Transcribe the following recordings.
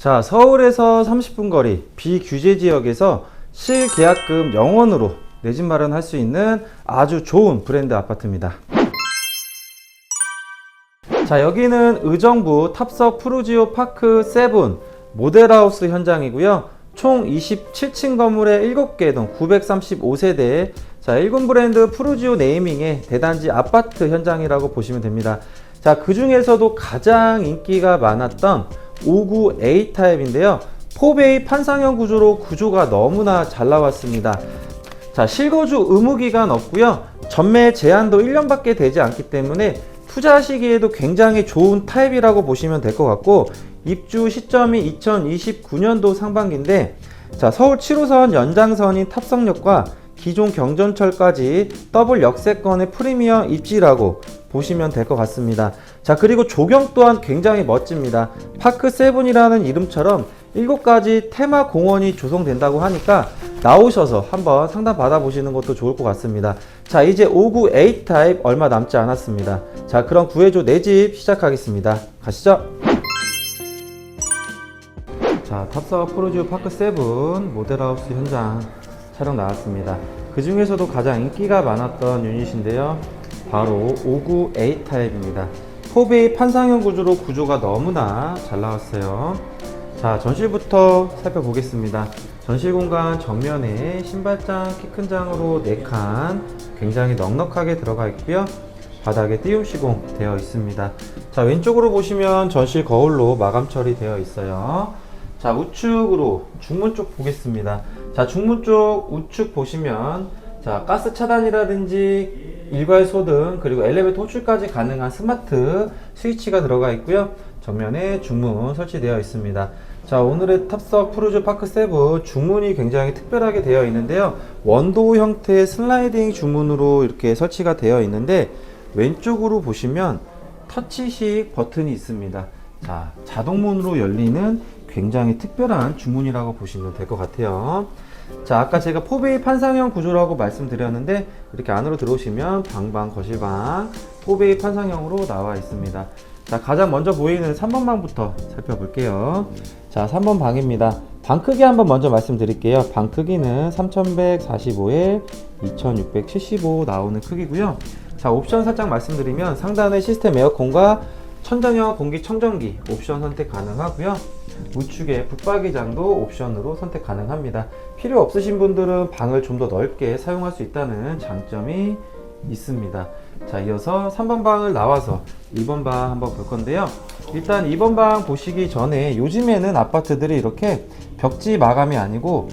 자, 서울에서 30분 거리 비규제 지역에서 실계약금 0원으로 내 집 마련할 수 있는 아주 좋은 브랜드 아파트입니다. 자, 여기는 의정부 탑석 푸르지오 파크 7 모델하우스 현장이고요. 총 27층 건물에 7개 동 935세대 자, 일군 브랜드 푸르지오 네이밍의 대단지 아파트 현장이라고 보시면 됩니다. 자, 그 중에서도 가장 인기가 많았던 59A 타입인데요. 포베이 판상형 구조로 구조가 너무나 잘 나왔습니다. 자, 실거주 의무 기간 없고요. 전매 제한도 1년밖에 되지 않기 때문에 투자하시기에도 굉장히 좋은 타입이라고 보시면 될 것 같고 입주 시점이 2029년도 상반기인데 자, 서울 7호선 연장선인 탑성역과 기존 경전철까지 더블 역세권의 프리미엄 입지라고 보시면 될 것 같습니다. 자, 그리고 조경 또한 굉장히 멋집니다. 파크 세븐이라는 이름처럼 7가지 테마 공원이 조성된다고 하니까 나오셔서 한번 상담 받아보시는 것도 좋을 것 같습니다. 자, 이제 59A 타입 얼마 남지 않았습니다. 자, 그럼 구해줘 내 집 시작하겠습니다. 가시죠. 자, 탑사와 프로지오 파크 7 모델하우스 현장 촬영 나왔습니다. 그 중에서도 가장 인기가 많았던 유닛인데요. 바로 59A 타입입니다. 포베이 판상형 구조로 구조가 너무나 잘 나왔어요. 자, 전실부터 살펴보겠습니다. 전실 공간 정면에 신발장 키 큰 장으로 4칸 굉장히 넉넉하게 들어가 있고요. 바닥에 띄움 시공 되어 있습니다. 자, 왼쪽으로 보시면 전실 거울로 마감 처리 되어 있어요. 자, 우측으로 중문 쪽 보겠습니다. 자, 중문 쪽 우측 보시면 자, 가스 차단이라든지 일괄 소등 그리고 엘리베이터 호출까지 가능한 스마트 스위치가 들어가 있고요. 정면에 중문 설치되어 있습니다. 자, 오늘의 탑석 프루즈 파크 7 중문이 굉장히 특별하게 되어 있는데요. 원도 형태의 슬라이딩 중문으로 이렇게 설치가 되어 있는데 왼쪽으로 보시면 터치식 버튼이 있습니다. 자, 자동문으로 열리는 굉장히 특별한 주문이라고 보시면 될 것 같아요. 자, 아까 제가 포베이 판상형 구조라고 말씀드렸는데 이렇게 안으로 들어오시면 방방 거실방 포베이 판상형으로 나와 있습니다. 자, 가장 먼저 보이는 3번 방부터 살펴볼게요. 자, 3번 방입니다. 방 크기 한번 먼저 말씀드릴게요. 방 크기는 3145에 2675 나오는 크기고요. 자, 옵션 살짝 말씀드리면 상단에 시스템 에어컨과 천정형 공기청정기 옵션 선택 가능하고요. 우측에 붙박이장도 옵션으로 선택 가능합니다. 필요 없으신 분들은 방을 좀 더 넓게 사용할 수 있다는 장점이 있습니다. 자, 이어서 3번 방을 나와서 2번 방 한번 볼 건데요. 일단 2번 방 보시기 전에 요즘에는 아파트들이 이렇게 벽지 마감이 아니고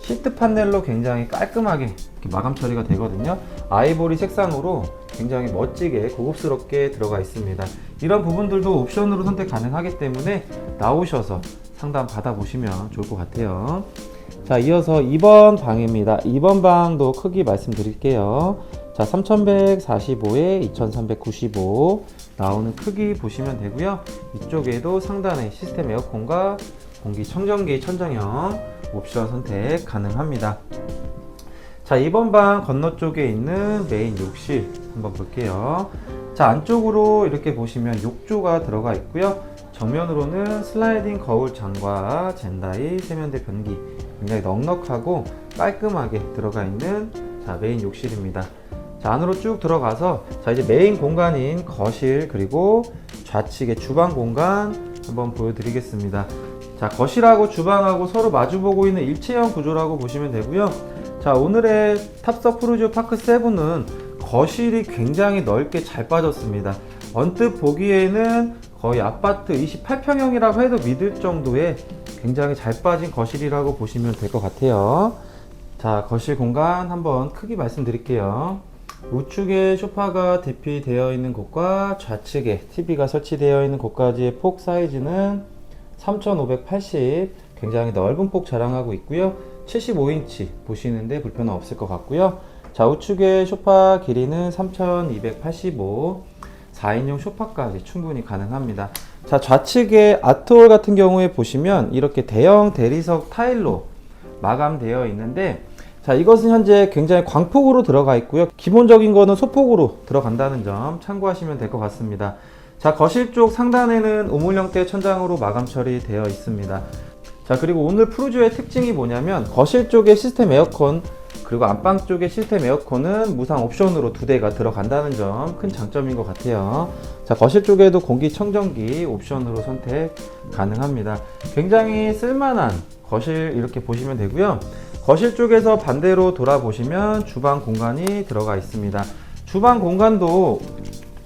시트 판넬로 굉장히 깔끔하게 마감 처리가 되거든요. 아이보리 색상으로 굉장히 멋지게 고급스럽게 들어가 있습니다. 이런 부분들도 옵션으로 선택 가능하기 때문에 나오셔서 상담 받아보시면 좋을 것 같아요. 자, 이어서 2번 방입니다. 2번 방도 크기 말씀드릴게요. 자, 3145에 2395 나오는 크기 보시면 되고요. 이쪽에도 상단에 시스템 에어컨과 공기청정기 천정형 옵션 선택 가능합니다. 자, 2번 방 건너 쪽에 있는 메인 욕실 한번 볼게요. 자, 안쪽으로 이렇게 보시면 욕조가 들어가 있고요. 정면으로는 슬라이딩 거울 장과 젠다이 세면대 변기 굉장히 넉넉하고 깔끔하게 들어가 있는 자, 메인 욕실입니다. 자, 안으로 쭉 들어가서 자, 이제 메인 공간인 거실 그리고 좌측의 주방 공간 한번 보여드리겠습니다. 자, 거실하고 주방하고 서로 마주보고 있는 일체형 구조라고 보시면 되고요. 자, 오늘의 탑서 프루지오 파크 7은 거실이 굉장히 넓게 잘 빠졌습니다. 언뜻 보기에는 거의 아파트 28평형이라고 해도 믿을 정도의 굉장히 잘 빠진 거실이라고 보시면 될 것 같아요. 자, 거실 공간 한번 크기 말씀드릴게요. 우측에 소파가 대피되어 있는 곳과 좌측에 TV가 설치되어 있는 곳까지의 폭 사이즈는 3580 굉장히 넓은 폭 자랑하고 있고요. 75인치 보시는데 불편은 없을 것 같고요. 좌우측의 소파 길이는 3285 4인용 소파까지 충분히 가능합니다. 자, 좌측의 아트홀 같은 경우에 보시면 이렇게 대형 대리석 타일로 마감되어 있는데 자, 이것은 현재 굉장히 광폭으로 들어가 있고요. 기본적인 거는 소폭으로 들어간다는 점 참고하시면 될 것 같습니다. 자, 거실 쪽 상단에는 우물 형태 천장으로 마감 처리되어 있습니다. 자, 그리고 오늘 프루지오의 특징이 뭐냐면 거실 쪽에 시스템 에어컨 그리고 안방 쪽에 시스템 에어컨은 무상 옵션으로 두 대가 들어간다는 점 큰 장점인 것 같아요. 자, 거실 쪽에도 공기청정기 옵션으로 선택 가능합니다. 굉장히 쓸만한 거실 이렇게 보시면 되고요. 거실 쪽에서 반대로 돌아보시면 주방 공간이 들어가 있습니다. 주방 공간도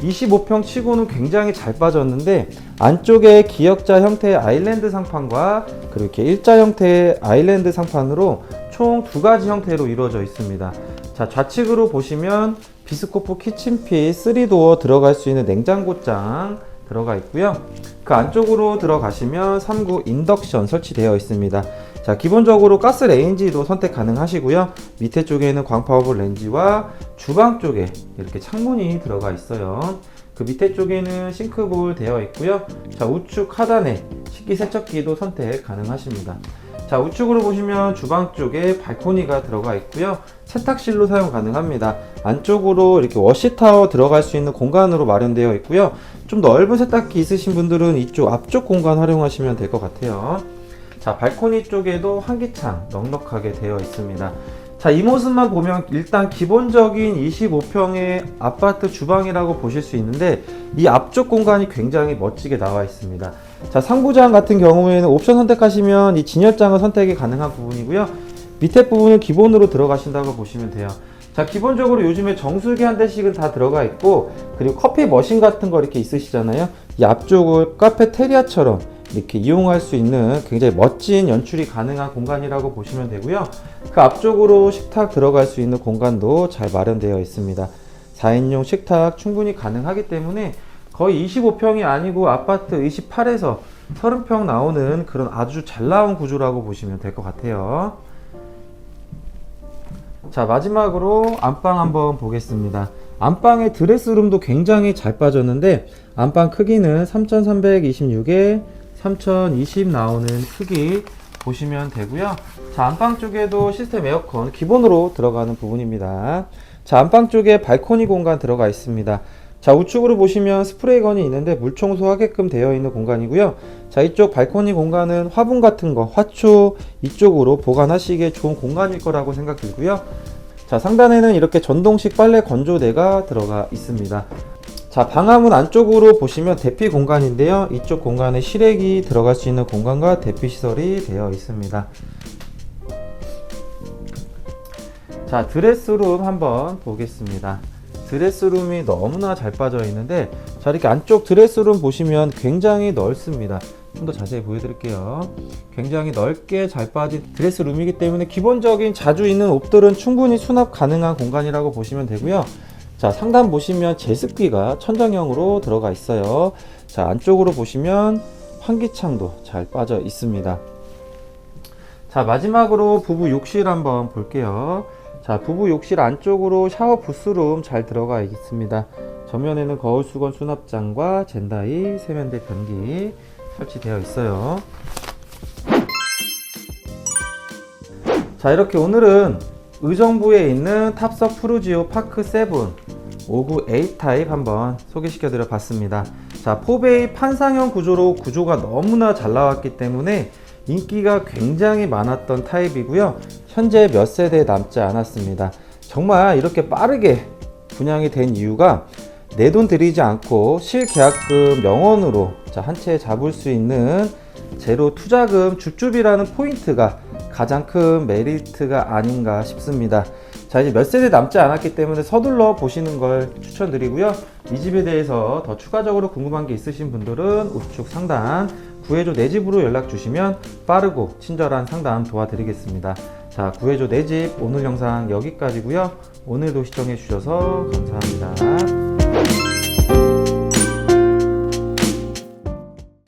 25평 치고는 굉장히 잘 빠졌는데 안쪽에 기역자 형태의 아일랜드 상판과 그리고 이렇게 일자 형태의 아일랜드 상판으로 총 두 가지 형태로 이루어져 있습니다. 자 좌측으로 보시면 비스코프 키친핏 3도어 들어갈 수 있는 냉장고장 들어가 있고요. 그 안쪽으로 들어가시면 3구 인덕션 설치되어 있습니다. 자, 기본적으로 가스 레인지도 선택 가능하시고요. 밑에 쪽에는 광파워블 렌지와 주방 쪽에 이렇게 창문이 들어가 있어요. 그 밑에 쪽에는 싱크볼 되어 있고요. 자, 우측 하단에 식기세척기도 선택 가능하십니다. 자, 우측으로 보시면 주방 쪽에 발코니가 들어가 있고요. 세탁실로 사용 가능합니다. 안쪽으로 이렇게 워시타워 들어갈 수 있는 공간으로 마련되어 있고요. 좀 넓은 세탁기 있으신 분들은 이쪽 앞쪽 공간 활용하시면 될 것 같아요. 자, 발코니 쪽에도 환기창 넉넉하게 되어 있습니다. 자, 이 모습만 보면 일단 기본적인 25평의 아파트 주방이라고 보실 수 있는데 이 앞쪽 공간이 굉장히 멋지게 나와 있습니다. 자, 상부장 같은 경우에는 옵션 선택하시면 이 진열장을 선택이 가능한 부분이고요. 밑에 부분은 기본으로 들어가신다고 보시면 돼요. 자, 기본적으로 요즘에 정수기 한 대씩은 다 들어가 있고, 그리고 커피 머신 같은 거 이렇게 있으시잖아요. 이 앞쪽을 카페테리아처럼 이렇게 이용할 수 있는 굉장히 멋진 연출이 가능한 공간이라고 보시면 되고요. 그 앞쪽으로 식탁 들어갈 수 있는 공간도 잘 마련되어 있습니다. 4인용 식탁 충분히 가능하기 때문에 거의 25평이 아니고 아파트 28에서 30평 나오는 그런 아주 잘 나온 구조라고 보시면 될 것 같아요. 자 마지막으로 안방 한번 보겠습니다. 안방의 드레스룸도 굉장히 잘 빠졌는데 안방 크기는 3326에 3020 나오는 크기 보시면 되고요. 자 안방 쪽에도 시스템 에어컨 기본으로 들어가는 부분입니다. 자 안방 쪽에 발코니 공간 들어가 있습니다. 자 우측으로 보시면 스프레이건이 있는데 물 청소하게끔 되어 있는 공간이고요. 자 이쪽 발코니 공간은 화분 같은 거 화초 이쪽으로 보관하시기에 좋은 공간일 거라고 생각 들고요. 자 상단에는 이렇게 전동식 빨래 건조대가 들어가 있습니다. 자 방화문 안쪽으로 보시면 대피 공간인데요. 이쪽 공간에 실외기 들어갈 수 있는 공간과 대피 시설이 되어 있습니다. 자 드레스룸 한번 보겠습니다. 드레스룸이 너무나 잘 빠져 있는데 자 이렇게 안쪽 드레스룸 보시면 굉장히 넓습니다. 좀 더 자세히 보여드릴게요. 굉장히 넓게 잘 빠진 드레스룸이기 때문에 기본적인 자주 있는 옷들은 충분히 수납 가능한 공간이라고 보시면 되고요. 자 상단 보시면 제습기가 천정형으로 들어가 있어요. 자 안쪽으로 보시면 환기창도 잘 빠져 있습니다. 자 마지막으로 부부 욕실 한번 볼게요. 자 부부 욕실 안쪽으로 샤워 부스룸 잘 들어가 있습니다. 전면에는 거울 수건 수납장과 젠다이 세면대 변기 설치되어 있어요. 자 이렇게 오늘은 의정부에 있는 탑석 프루지오 파크 7 59 A 타입 한번 소개시켜 드려 봤습니다. 자 포베이 판상형 구조로 구조가 너무나 잘 나왔기 때문에 인기가 굉장히 많았던 타입이고요. 현재 몇 세대 남지 않았습니다. 정말 이렇게 빠르게 분양이 된 이유가 내 돈 들이지 않고 실계약금 명원으로 한 채 잡을 수 있는 제로 투자금 줍줍이라는 포인트가 가장 큰 메리트가 아닌가 싶습니다. 자 이제 몇 세대 남지 않았기 때문에 서둘러 보시는 걸 추천드리고요. 이 집에 대해서 더 추가적으로 궁금한 게 있으신 분들은 우측 상단 구해줘 내 집으로 연락 주시면 빠르고 친절한 상담 도와드리겠습니다. 자 구해줘 내 집 오늘 영상 여기까지고요. 오늘도 시청해 주셔서 감사합니다.